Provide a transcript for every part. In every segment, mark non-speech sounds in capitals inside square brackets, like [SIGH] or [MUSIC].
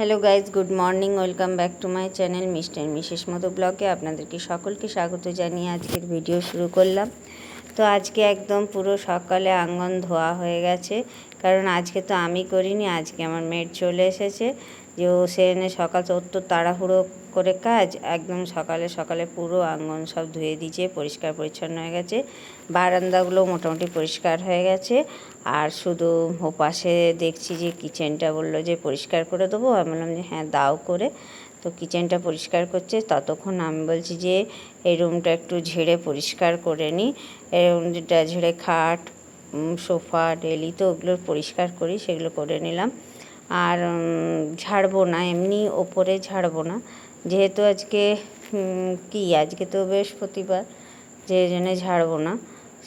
Hello guys good morning, welcome back to my channel mister মিশেষ মতো ব্লগে আপনাদেরকে সকলকে স্বাগত জানিয়ে আজকের ভিডিও শুরু করলাম। তো আজকে একদম পুরো সকালে আঙ্গন ধোয়া হয়ে গেছে, কারণ আজকে তো আমি করিনি, আজকে আমার মেয়ের চলে এসেছে। যে ও, সে এনে সকাল তো তাড়াহুড়ো করে কাজ, একদম সকালে সকালে পুরো আঙ্গন সব ধুয়ে দিয়েছে, পরিষ্কার পরিচ্ছন্ন হয়ে গেছে। বারান্দাগুলো মোটামুটি পরিষ্কার হয়ে গেছে। আর শুধু ওপাশে দেখছি যে কিচেনটা বলল যে পরিষ্কার করে দেবো। আমি বললাম যে হ্যাঁ দাও করে। তো কিচেনটা পরিষ্কার করছে। ততক্ষণ আমি বলছি যে এই রুমটা একটু ঝেড়ে পরিষ্কার করে নিই এই রুমটা ঝেড়ে খাট সোফা, ডেলি তো ওগুলো পরিষ্কার করি, সেগুলো করে নিলাম। আর ঝাড়বো না, এমনি ওপরে ঝাড়বো না। যেহেতু আজকে কি, আজকে তো বৃহস্পতিবার, যে জন্যে ঝাড়বো না।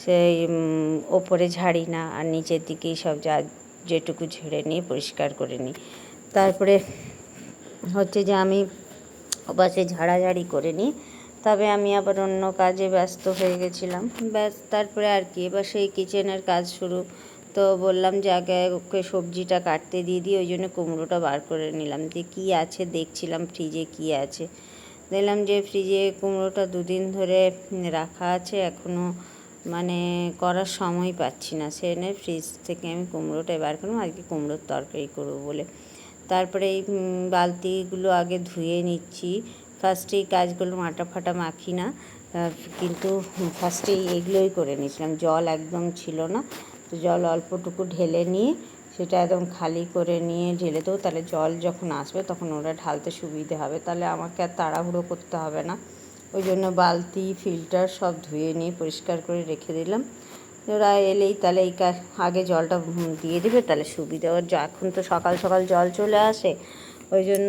সেই ওপরে ঝাড়ি না, আর নিচের দিকেই সব যা যেটুকু ঝেড়ে নিয়ে পরিষ্কার করে নিই। তারপরে হচ্ছে যে আমি ওপাশে ঝাড়াঝাড়ি করে নিই। তবে আমি আবার অন্য কাজে ব্যস্ত হয়ে গেছিলাম। ব্যাস, তারপরে আর কি, এবার সেই কিচেনের কাজ শুরু। তো বললাম যে আগে ওকে সবজিটা কাটতে দিয়ে দিই, ওই জন্য কুমড়োটা বার করে নিলাম। যে কী আছে দেখছিলাম, ফ্রিজে কী আছে। দেখলাম যে ফ্রিজে কুমড়োটা দুদিন ধরে রাখা আছে এখনও মানে করার সময় পাচ্ছি না। সে ফ্রিজ থেকে আমি কুমড়োটা বার করলাম আজকে কুমড়োর তরকারি করব বলে। তারপরে এই বালতিগুলো আগে ধুয়ে নিচ্ছি। ফার্স্টে এই কাজগুলো মাটা ফাটা মাখি না কিন্তু ফার্স্টেই এগুলোই করে নিয়েছিলাম। জল একদম ছিল না, তো জল অল্পটুকু ঢেলে নিয়ে সেটা একদম খালি করে নিয়ে ঢেলে দেবো। তাহলে জল যখন আসবে তখন ওরা ঢালতে সুবিধে হবে। তাহলে আমাকে আর তাড়াহুড়ো করতে হবে না। ওই জন্য বালতি, ফিল্টার সব ধুয়ে নিয়ে পরিষ্কার করে রেখে দিলাম। ওরা এলেই তাহলে এই আগে জলটা দিয়ে দেবে, তাহলে সুবিধা। ওর এখন তো সকাল সকাল জল চলে আসে, ওই জন্য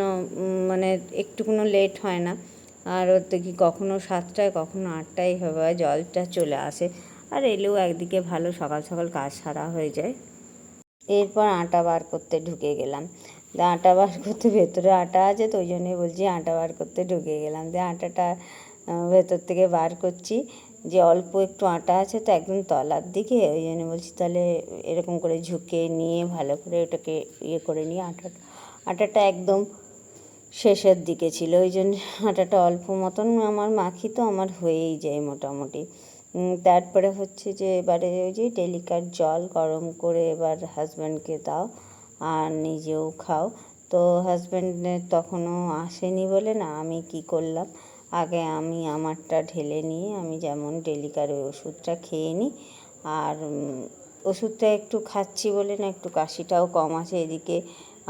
মানে একটুকুনো লেট হয় না। আর ওর দেখি কখনো সাতটায়, কখনো আটটায় হবে জলটা চলে আসে। আর এলেও একদিকে ভালো সকাল সকাল কাজ সারা হয়ে যায়। এরপর আটা বার করতে ঢুকে গেলাম। দিয়ে আটা বার করতে, ভেতরে আটা আছে তো, ওই জন্যই বলছি আটা বার করতে ঢুকে গেলাম। দিয়ে আটাটা ভেতর থেকে বার করছি। যে অল্প একটু আটা আছে তো একদম তলার দিকে, ওই জন্য বলছি তাহলে এরকম করে ঝুঁকে নিয়ে ভালো করে ওটাকে ইয়ে করে নিয়ে আটা, আটাটা একদম শেষের দিকে ছিল। ওই জন্য আটাটা অল্প মতন আমার মাখি তো আমার হয়েই যায় মোটামুটি। তারপরে হচ্ছে যে এবারে ওই যে ডেলিকার জল গরম করে এবার হাজব্যান্ডকে দাও আর নিজেও খাও। তো হাজব্যান্ডের তখনও আসেনি বলে না, আমি কি করলাম? আগে আমি আমারটা ঢেলে নিয়ে আমি যেমন ডেলিকার ওই ওষুধটা খেয়ে নিই। আর ওষুধটা একটু খাচ্ছি বলে না, একটু কাশিটাও কম আছে, এদিকে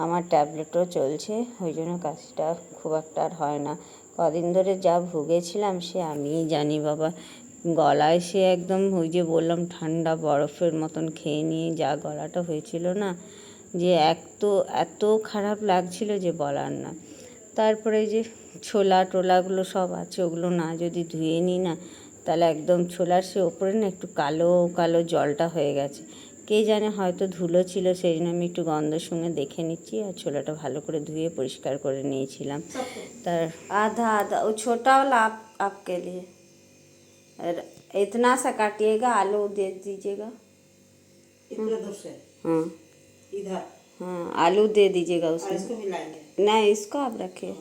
আমার ট্যাবলেটও চলছে, ওই জন্য কাশিটা খুব একটা আর হয় না। কদিন ধরে যা ভুগেছিলাম সে আমিই জানি বাবা। গলায় সে একদম ওই যে বললাম ঠান্ডা বরফের মতন খেয়ে নিয়ে যা গলাটা হয়েছিল না, যে এত এত খারাপ লাগছিল যে বলার না। তারপরে এই যে ছোলা টোলাগুলো সব আছে ওগুলো না যদি ধুয়ে নিই না তাহলে একদম ছোলার সে ওপরে না একটু কালো কালো জলটা হয়ে গেছে কে জানে হয়তো ধুলো ছিল সেই জন্য আমি একটু গন্ধের সঙ্গে দেখে নিচ্ছি আর ছোলাটা ভালো করে ধুয়ে পরিষ্কার করে নিয়েছিলাম তার आधा आधा वो छोटा वाला आप आपके लिए और इतना सा काटिएगा आलू दे दीजिएगा इधर उधर से हाँ इधर हाँ आलू दे दीजिएगा और उसमें इसको मिलाएंगे नहीं इसको आप रखिए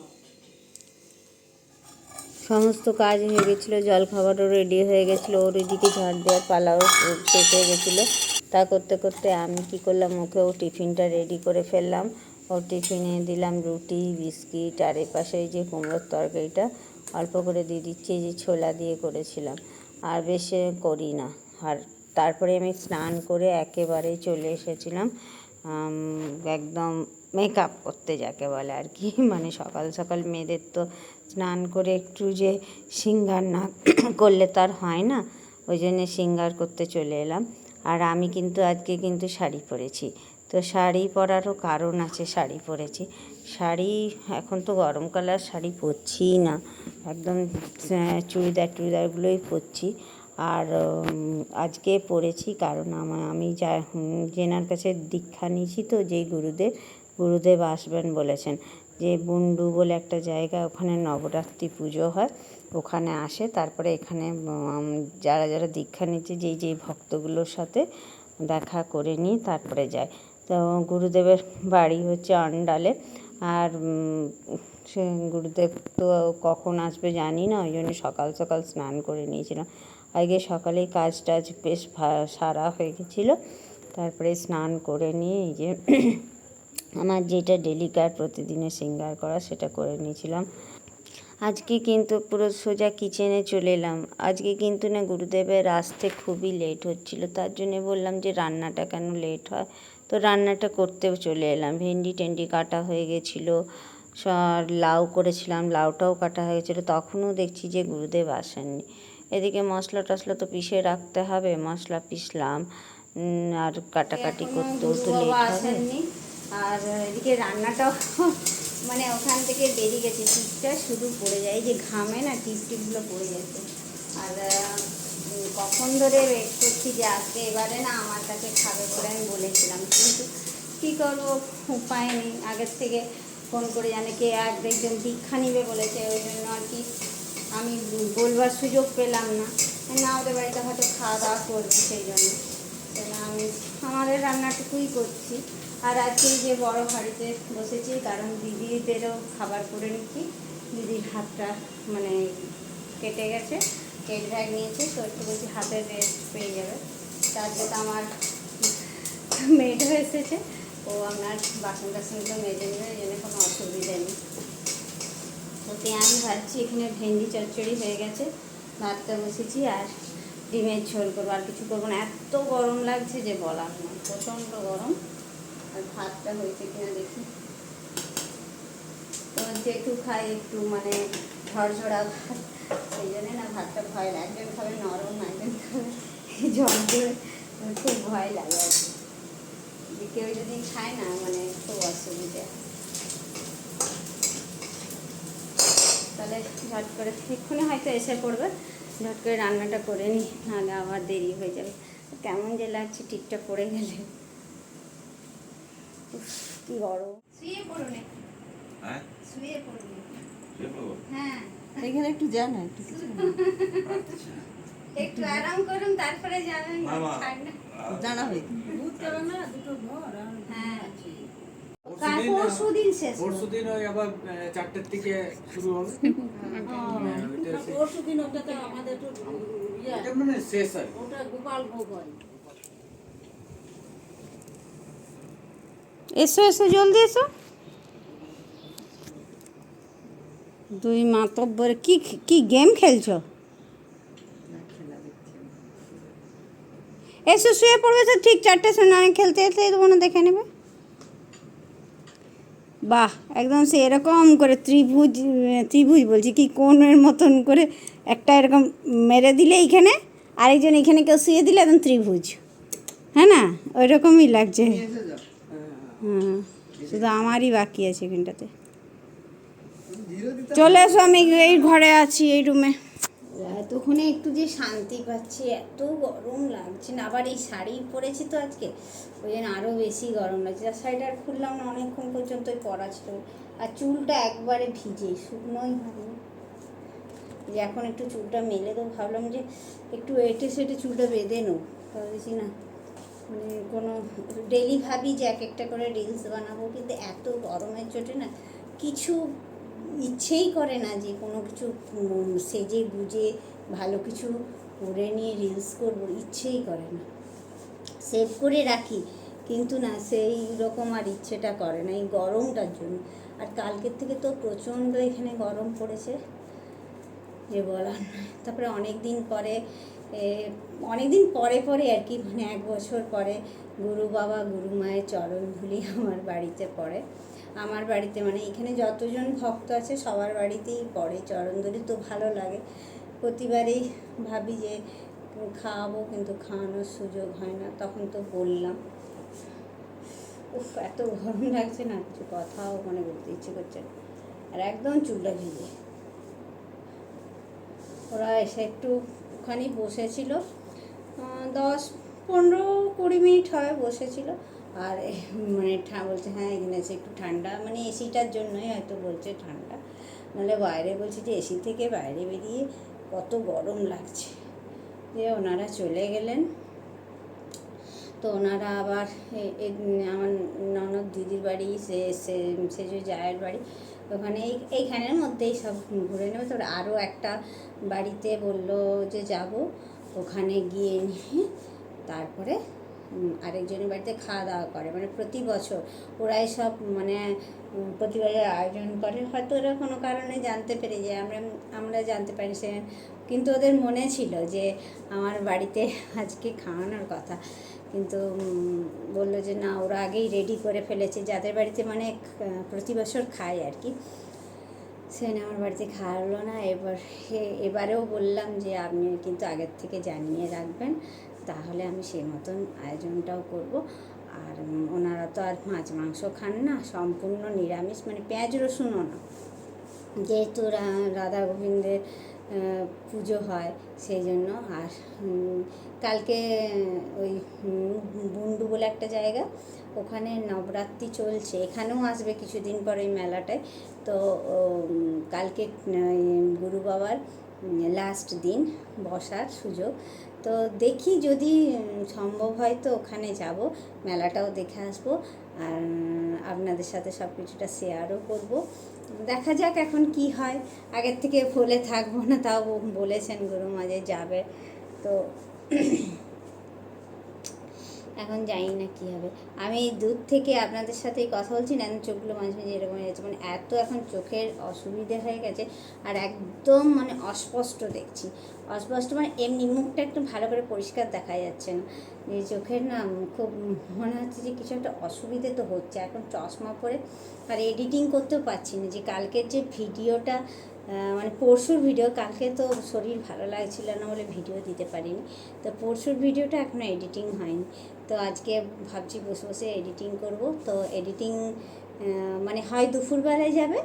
সমস্ত কাজ হয়ে গেছিলো জল খাবারও রেডি হয়ে গেছিলো ওর ওইদিকে ঝাড় দেওয়ার পালাও শেষ হয়ে গেছিলো তা করতে করতে আমি কি করলাম ওকে ও টিফিনটা রেডি করে ফেললাম ওর টিফিনে দিলাম রুটি বিস্কিট আর এ পাশে এই যে কুমড়োর তরকারিটা অল্প করে দিয়ে দিচ্ছি এই যে ছোলা দিয়ে করেছিলাম আর বেশি করি না আর তারপরে আমি স্নান করে একেবারেই চলে এসেছিলাম আম, একদম মেকআপ করতে যাকে বলে আর কি। [LAUGHS] মানে সকাল সকাল মেয়েদের তো স্নান করে একটু যে সিঙ্গার না [COUGHS] করলে তো আর হয় না, ওই জন্য সিঙ্গার করতে চলে এলাম। আর আমি কিন্তু আজকে কিন্তু শাড়ি পরেছি। তো শাড়ি পরারও কারণ আছে, শাড়ি পরেছি। শাড়ি এখন তো গরমকালে আর শাড়ি পরছিই না। একদম চুড়িদার টুড়িদারগুলোই পরছি। আর আজকে পড়েছি কারণ আমার, আমি যা যেনার কাছে দীক্ষা নিয়েছি তো যেই গুরুদেব গুরুদেব আসবেন বলেছেন যে বুন্ডু বলে একটা জায়গা, ওখানে নবরাত্রি পুজো হয়, ওখানে আসে, তারপরে এখানে যারা যারা দীক্ষা নিচ্ছে যেই যেই ভক্তগুলোর সাথে দেখা করে নিয়ে তারপরে যায়। তো গুরুদেবের বাড়ি হচ্ছে অন্ডালে, আর সে গুরুদেব তো কখন আসবে জানি না, ওই জন্য সকাল সকাল স্নান করে নিয়েছিলাম আগে সকালেই কাজ টাজ বেশ সারা হয়ে গেছিল। তারপরে স্নান করে নিয়ে এই যে [CLEARS THROAT] আমার যেটা ডেলি কার প্রতিদিনের সিঙ্গার করা সেটা করে নিয়েছিলাম। আজকে কিন্তু পুরো সোজা কিচেনে চলে এলাম। আজকে কিন্তু না গুরুদেবের আসতে খুবই লেট হচ্ছিল। তার জন্যে বললাম যে রান্নাটা কেন লেট হয়? তো রান্নাটা করতেও চলে এলাম। ভেন্ডি টেন্ডি কাটা হয়ে গেছিল। লাউ করেছিলাম। লাউটাও কাটা হয়ে গেছিল। তখনও দেখছি যে গুরুদেব আসেননি। এদিকে মশলা টশলা তো পিষে রাখতে হবে মশলা পিষলাম আর কাটাকাটি করতেও তো লেট হবে। আর এদিকে রান্নাটাও [LAUGHS] মানে ওখান থেকে বেরিয়ে গেছে টিপটা শুধু পড়ে যায় যে ঘামে না টিপ টিপগুলো পড়ে গেছে। আর কখন ধরে ওয়েট করছি যে আজকে এবারে না আমার কাছে খাবে বলে আমি বলেছিলাম কিন্তু কী করব উপায় নেই। আগের থেকে ফোন করে জানে কে এক একজন দীক্ষা নিবে বলেছে ওই জন্য আর কি আমি বলবার সুযোগ পেলাম না। না, ওদের বাড়িতে হয়তো খাওয়া দাওয়া করবে সেই জন্য। আমি আমাদের রান্নাটুকুই করছি। আর আজকে যে বড় হাঁড়িতে বসেছি, কারণ দিদিদেরও খাবার করে নিচ্ছি। দিদির হাতটা মানে কেটে গেছে, কেট ব্যাগ নিয়েছে, তো একটু বলছি হাতের রেস্ট পেয়ে যাবে। তার জন্য আমার মেয়েটও এসেছে, ও আপনার বাসন টাসনগুলো মেজে নেবে এই জন্য কোনো অসুবিধা নেই। ওতে আমি ভাবছি এখানে ভেন্ডি চচ্চড়ি হয়ে গেছে, ভাতটা বসেছি আর ডিমের ঝোল করব, আর কিছু করব না। এত গরম লাগছে যে বলার না প্রচণ্ড গরম। আর ভাতটা হয়েছে কিনা দেখি। তো যেটু খাই, একটু মানে ঝড়ঝড়া ভাত। সেই জন্যে না ভাতটা ভয় লাগে, একজন খাবে নরম একজন খাবে দিয়ে খুব ভয় লাগে আর কি। কেউ যদি খায় না মানে খুব অসুবিধা। তাহলে ঝট করে এক্ষুনি হয়তো এসে পড়বে। ঝট করে রান্নাটা করে নিই নাহলে আবার দেরি হয়ে যাবে। কেমন যে লাগছে টিকটা পড়ে গেলে। কি গরম। শুয়ে পড়ো না হ্যাঁ? শুয়ে পড়ো না হ্যাঁ। এখানে একটু যা না একটু কিছু আচ্ছা। একটু আরাম করুন তারপরে যাবেন। দাঁড়া হয়ে হ্যাঁ। পরশুদিন, শেষ পরশু ওই আবার আহ, থেকে শুরু হবে। [LAUGHS] হ্যাঁ, ওটা তো আমাদের একটু ইয়ে মানে শেষ হয়। ওটা গোপাল ভোগ হয়। এসো এসো জলদি এসো। দুই মাতব্বর কি কি গেম খেলছো? এসো শুয়ে পড়বে তো ঠিক চারটে সময় খেলতে খেলতে দেবো না দেখে নেবে। বাহ একদম সে এরকম করে ত্রিভুজ ত্রিভুজ বলছি কি কোণের মতন করে একটা এরকম মেরে দিলে এইখানে আরেকজন এখানে কেউ শুয়ে দিলে একদম ত্রিভুজ। হ্যাঁ না? ওই রকমই লাগছে হুম শুধু আমারই বাকি আছে এখানটাতে। চলে এসো আমি এই ঘরে আছি এই রুমে এতক্ষণে একটু যে শান্তি পাচ্ছি, এত গরম লাগছে না। আবার এই শাড়ি পরেছি তো আজকে, ওই জন্য আরও বেশি গরম লাগছে। আর শাড়িটা আর খুললাম না, অনেকক্ষণ পর্যন্তই পরা ছিল। আর চুলটা একবারে ভিজে, শুকনোই হয়নি। যে এখন একটু চুলটা মেলে তো ভাবলাম যে একটু এটে সেটে চুলটা বেঁধে নেব। ভাবছি না মানে কোনো ডেলি ভাবি যে এক একটা করে রিলস বানাবো, কিন্তু এত গরমের চোটে না, কিছু ইচ্ছেই করে না যে কোনো কিছু সেজে গুজে ভালো কিছু করে নিয়ে রিলস করব, ইচ্ছেই করে না। সেভ করে রাখি, কিন্তু না, সেই রকম আর ইচ্ছেটা করে না, এই গরমটার জন্য। আর কালকের থেকে তো প্রচণ্ড এখানে গরম পড়েছে, যে বলার নয় তারপরে অনেক দিন পরে অনেক দিন পরে পরে আর কি মানে এক বছর পরে গুরু বাবা, গুরু মায়ের চরণ ধুলি আমার বাড়িতে পড়ে। আমার বাড়িতে মানে এখানে যতজন ভক্ত আছে সবার বাড়িতেই পড়ে চরণ ধুলি তো ভালো লাগে। প্রতিবারেই ভাবি যে খাওয়াবো, কিন্তু খাওয়ানোর সুযোগ হয় না, তখন তো বললাম। উফ, এত গরম লাগছে না, কিছু কথাও মানে বলতে ইচ্ছে করছে না। আর একদম চুলটা ভিজে। ওরা এসে একটু ওখানেই বসেছিল। দশ পনেরো কুড়ি মিনিট হয় বসেছিল। আর মানে বলছে হ্যাঁ এখানে এসে একটু ঠান্ডা। মানে এসিটার জন্যই হয়তো বলছে ঠান্ডা। নাহলে বাইরে বলছে যে, এসি থেকে বাইরে বেরিয়ে কত গরম লাগছে। যে ওনারা চলে গেলেন। তো ওনারা আবার আমার ননদ দিদির বাড়ি, সে সে যে জায়ের বাড়ি, ওখানে এই, এইখানের মধ্যেই সব ঘুরে নেবে। তো আরও একটা বাড়িতে বলল যে, যাব। ওখানে গিয়ে নিয়ে তারপরে আরেকজনের বাড়িতে খাওয়া দাওয়া করে। মানে প্রতি বছর ওরাই সব মানে উম, প্রতি বছর আয়োজন করে। হয়তো ওরা কোনো কারণে জানতে পেরে যায়। আমরা আমরা জানতে পারি সে। কিন্তু ওদের মনে ছিল যে আমার বাড়িতে আজকে খাওয়ানোর কথা। কিন্তু বলল যে না ওরা আগেই রেডি করে ফেলেছে। যাদের বাড়িতে মানে প্রতি বছর খায় আর কি। সেখানে আমার বাড়িতে খাওয়ালো না। এবার এবারেও বললাম যে আপনি কিন্তু আগের থেকে জানিয়ে রাখবেন। তাহলে আমি সেই মতন আয়োজনটাও করব। আর ওনারা তো আর মাছ, মাংস খান না, সম্পূর্ণ নিরামিষ মানে পেঁয়াজ, রসুনও না। যেহেতু রাধা গোবিন্দের পুজো হয় সেই জন্য। আর কালকে ওই বুন্ডু বলে একটা জায়গা, ওখানে নবরাত্রি চলছে। এখানেও আসবে কিছুদিন পর ওই মেলাটায়। তো কালকে গুরু বাবার লাস্ট দিন বসার সুযোগ। তো দেখি যদি সম্ভব হয় তো ওখানে যাব। মেলাটাও দেখে আসব। আর আপনাদের সাথে সব কিছুটা শেয়ারও করব। দেখা যাক এখন কি হয়। আগের থেকে বলে থাকব না, তাও বলেছেন গুরু মাঝে যাবে। তো এখন জানি না কী হবে। আমি দূর থেকে আপনাদের সাথে কথা বলছি, না চোখগুলো মাঝে মাঝে এরকম হয়ে যাচ্ছে। মানে এত এখন চোখের অসুবিধে হয়ে গেছে আর একদম মানে অস্পষ্ট দেখছি। অস্পষ্ট মানে এমনি মুখটা একটু ভালো করে পরিষ্কার দেখা যাচ্ছে না। যে চোখের না খুব মনে হচ্ছে যে কিছু একটা অসুবিধে তো হচ্ছে। এখন চশমা পরে আর এডিটিং করতেও পারছি না যে কালকের যে ভিডিওটা মানে পরশুর ভিডিও কালকে তো শরীর ভালো লাগছিল না বলে ভিডিও দিতে পারিনি। তো পরশুর ভিডিওটা এখনও এডিটিং হয়নি। তো আজকে ভাবছি বসে বসে এডিটিং করব। তো এডিটিং মানে হয় দুপুরবেলায় যাবে,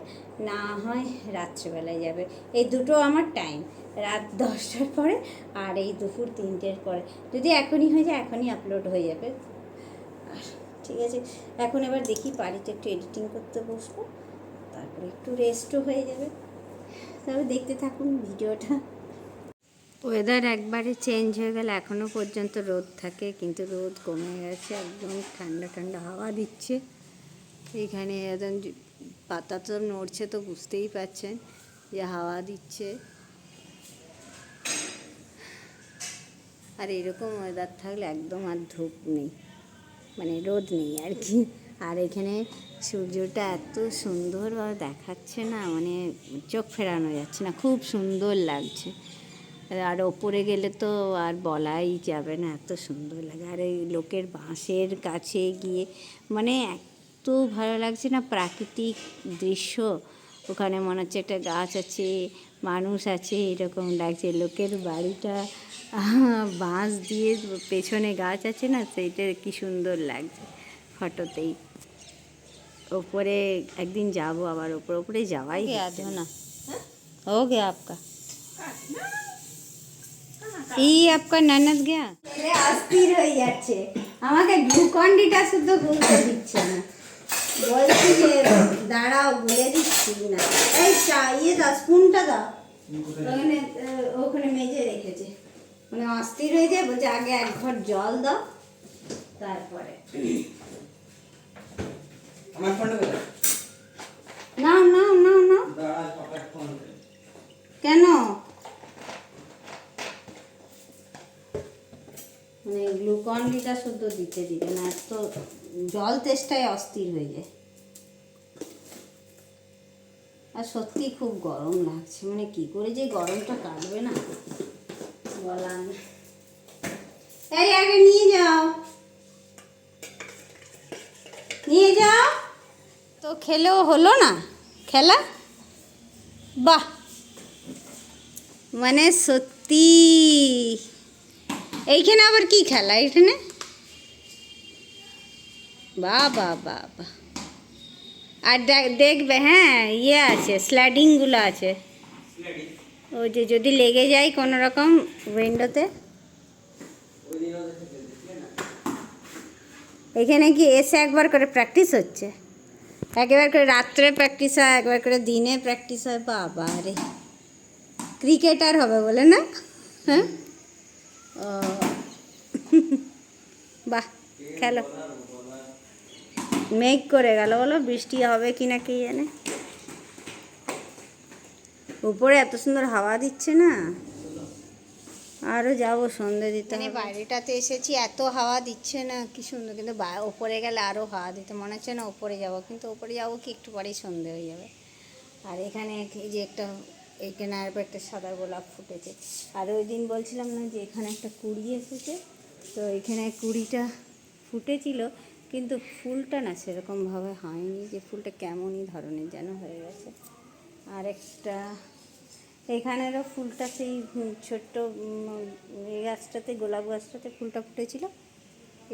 না হয় রাত্রেবেলায় যাবে। এই দুটো আমার টাইম রাত দশটার পরে আর এই দুপুর তিনটের পরে। যদি এখনই হয়ে যায়, এখনই আপলোড হয়ে যাবে। ঠিক আছে, এখন এবার দেখি বাড়িতে একটু এডিটিং করতে বসবো, তারপরে একটু রেস্টও হয়ে যাবে। তবে দেখতে থাকুন ভিডিওটা। ওয়েদার একবারে চেঞ্জ হয়ে গেলে। এখনও পর্যন্ত রোদ থাকে, কিন্তু রোদ কমে গেছে। একদম ঠান্ডা ঠান্ডা হাওয়া দিচ্ছে। এইখানে একদম পাতা তো নড়ছে তো বুঝতেই পারছেন যে হাওয়া দিচ্ছে। আর এরকম ওয়েদার থাকলে একদম আর ধূপ নেই। মানে রোদ নেই আর কি। আর এখানে সূর্যটা এত সুন্দরভাবে দেখাচ্ছে না মানে চোখ ফেরানো যাচ্ছে না, খুব সুন্দর লাগছে। আর ওপরে গেলে তো আর বলাই যাবে না, এত সুন্দর লাগে। আর এই লোকের বাঁশের কাছে গিয়ে মানে এত ভালো লাগছে না প্রাকৃতিক দৃশ্য। ওখানে মনে হচ্ছে একটা গাছ আছে, মানুষ আছে, এরকম লাগছে। লোকের বাড়িটা বাঁশ দিয়ে পেছনে গাছ আছে না, সেইটা কি সুন্দর লাগছে ফটোতেই ওপরে একদিন যাব আবার ওপরে ওপরে যাওয়াই হচ্ছে না हो गया आपका এই আপকা ননদ গয়া অস্থির হয়ে যাচ্ছে আমাকে গ্লুকন্ডিটা শুধু গুলতে দিচ্ছে না বলছি যে দাঁড়াও গুলে দিচ্ছি না এই চা ইয়ে দাও স্পুনটা দাও ওখানে আহ, ওখানে মেজে রেখেছে মানে অস্থির হয়ে যায় বলছে আগে এক ঘর জল দাও তারপরে আমার ফোনটা কোথায় না না না না। দাঁড়া পাপার ফোন কেন? মানে শুদ্ধ দিতে দিবে না তো জল তেষ্টায় অস্থির হয়ে যায়। আর সত্যি খুব গরম লাগছে মানে কি করে যে গরমটা কাটবে না? বলার। এই আগে নিয়ে যাও। নিয়ে যাও। তো খেলেও হলো না। খেলা? বাহ! মানে সত্যি। এইখানে আবার কি খেলা এখানে? বাহ বাহ বাহ বাহ আর দেখবে হ্যাঁ ইয়ে আছে স্লাইডিংগুলো আছে। ওই যে যদি লেগে যায় কোনো রকম উইন্ডোতে এখানে কি এসে একবার করে প্র্যাকটিস হচ্ছে? একবার করে রাত্রে প্র্যাকটিস হয়, একবার করে দিনে প্র্যাকটিস হয় বাবা রে ক্রিকেটার হবে বলে না? হ্যাঁ? ও। [LAUGHS] বাহ, খেলো। মেঘ করে গেল বলো, বৃষ্টি হবে কি না কি জানে? উপরে এত সুন্দর হাওয়া দিচ্ছে না। আরও যাব সন্ধে দিতে মানে বাইরেটাতে এসেছি এত হাওয়া দিচ্ছে না কি সুন্দর কিন্তু ওপরে গেলে আরও হাওয়া দিতে মনে হচ্ছে না ওপরে যাব কিন্তু ওপরে যাব কি একটু পরেই সন্ধে হয়ে যাবে। আর এখানে এই যে একটা এইখানে আর একটা সাদা গোলাপ ফুটেছে। আর ওই দিন বলছিলাম না যে এখানে একটা কুড়ি এসেছে তো এখানে কুড়িটা ফুটেছিল কিন্তু ফুলটা না সেরকমভাবে হয়নি যে ফুলটা কেমনই ধরনের যেন হয়ে গেছে। আর একটা এখানেরও ফুলটা সেই ছোট্ট গাছটাতে, গোলাপ গাছটাতে ফুলটা ফুটেছিল।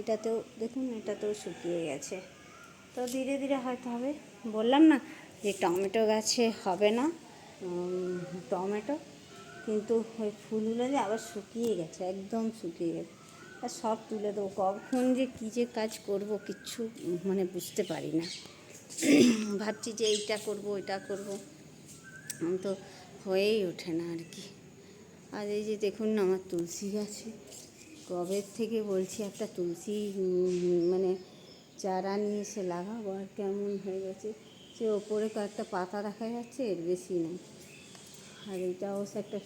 এটাতেও, দেখুন, এটাতেও শুকিয়ে গেছে। তো ধীরে ধীরে হয়তো হবে। বললাম না যে টমেটো গাছে হবে না টমেটো, কিন্তু ওই ফুলগুলো যে আবার শুকিয়ে গেছে, একদম শুকিয়ে গেছে। আর সব তুলে দেবো। কখন যে কী যে কাজ করব কিচ্ছু মানে বুঝতে পারি না। ভাবছি যে এইটা করব, ওইটা করব। তো হয়েই ওঠে না আর কি। আর এই যে দেখুন না, আমার তুলসী গাছে। কবে থেকে বলছি একটা তুলসী মানে চারা নিয়ে এসে লাগাবো আর কেমন হয়ে গেছে। সে ওপরে কয়েকটা পাতা দেখা যাচ্ছে, এর বেশি নেই আর এটা অবশ্য একটা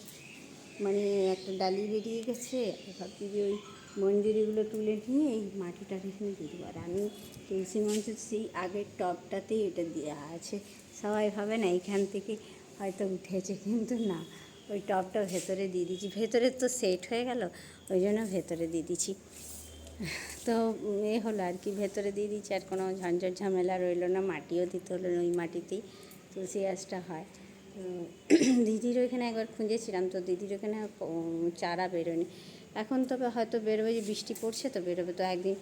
মানে একটা ডালি বেরিয়ে গেছে। ভাবছি যে ওই মঞ্জুরিগুলো তুলে নিয়ে এই মাটিটা এখানে দেবো। আর আমি তুলসী মঞ্চের সেই আগের টবটাতেই এটা দেওয়া আছে। সবাই ভাবে না, এইখান থেকে হয়তো উঠেছে, কিন্তু না। ওই টবটা ভেতরে দিয়ে দিচ্ছি ভেতরে তো সেট হয়ে গেল, ওই জন্য ভেতরে দিয়ে দিচ্ছি তো এ হলো আর কি, ভেতরে দিয়ে দিচ্ছি আর কোনো ঝঞ্ঝট ঝামেলা রইল না, মাটিও দিতে হলো ওই মাটিতেই। তুলসী গাছটা হয়। তো [CLEARS THROAT] দিদির ওইখানে একবার খুঁজেছিলাম, তো দিদির ওইখানে চারা বেরোয়নি। এখন তবে হয়তো বেরোবে, যে বৃষ্টি পড়ছে তো বেরোবে, তো একদিন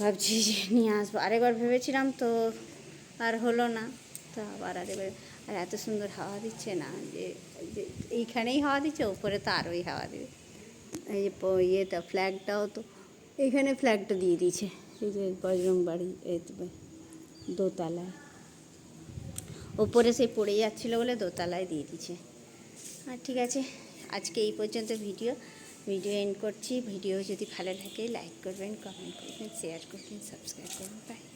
ভাবছি যে নিয়ে আসব। আরেকবার ভেবেছিলাম তো আর হলো না, তো আবার আরেকবার আর এত সুন্দর হাওয়া দিচ্ছে না, যে এইখানেই হাওয়া দিচ্ছে ওপরে তো আরোই হাওয়া দেবে। এই যে ইয়েটা, ফ্ল্যাগটাও তো, এইখানে ফ্ল্যাগটা দিয়ে দিয়েছে। এই যে, বজরং বাড়ি দোতলায়। ওপরে সেই পড়ে যাচ্ছিল বলে দোতলায় দিয়ে দিচ্ছে আর ঠিক আছে, আজকে এই পর্যন্ত ভিডিও। ভিডিও এন্ড করছি। ভিডিও যদি ভালো লাগে লাইক করবেন কমেন্ট করবেন শেয়ার করবেন সাবস্ক্রাইব করবেন। বাই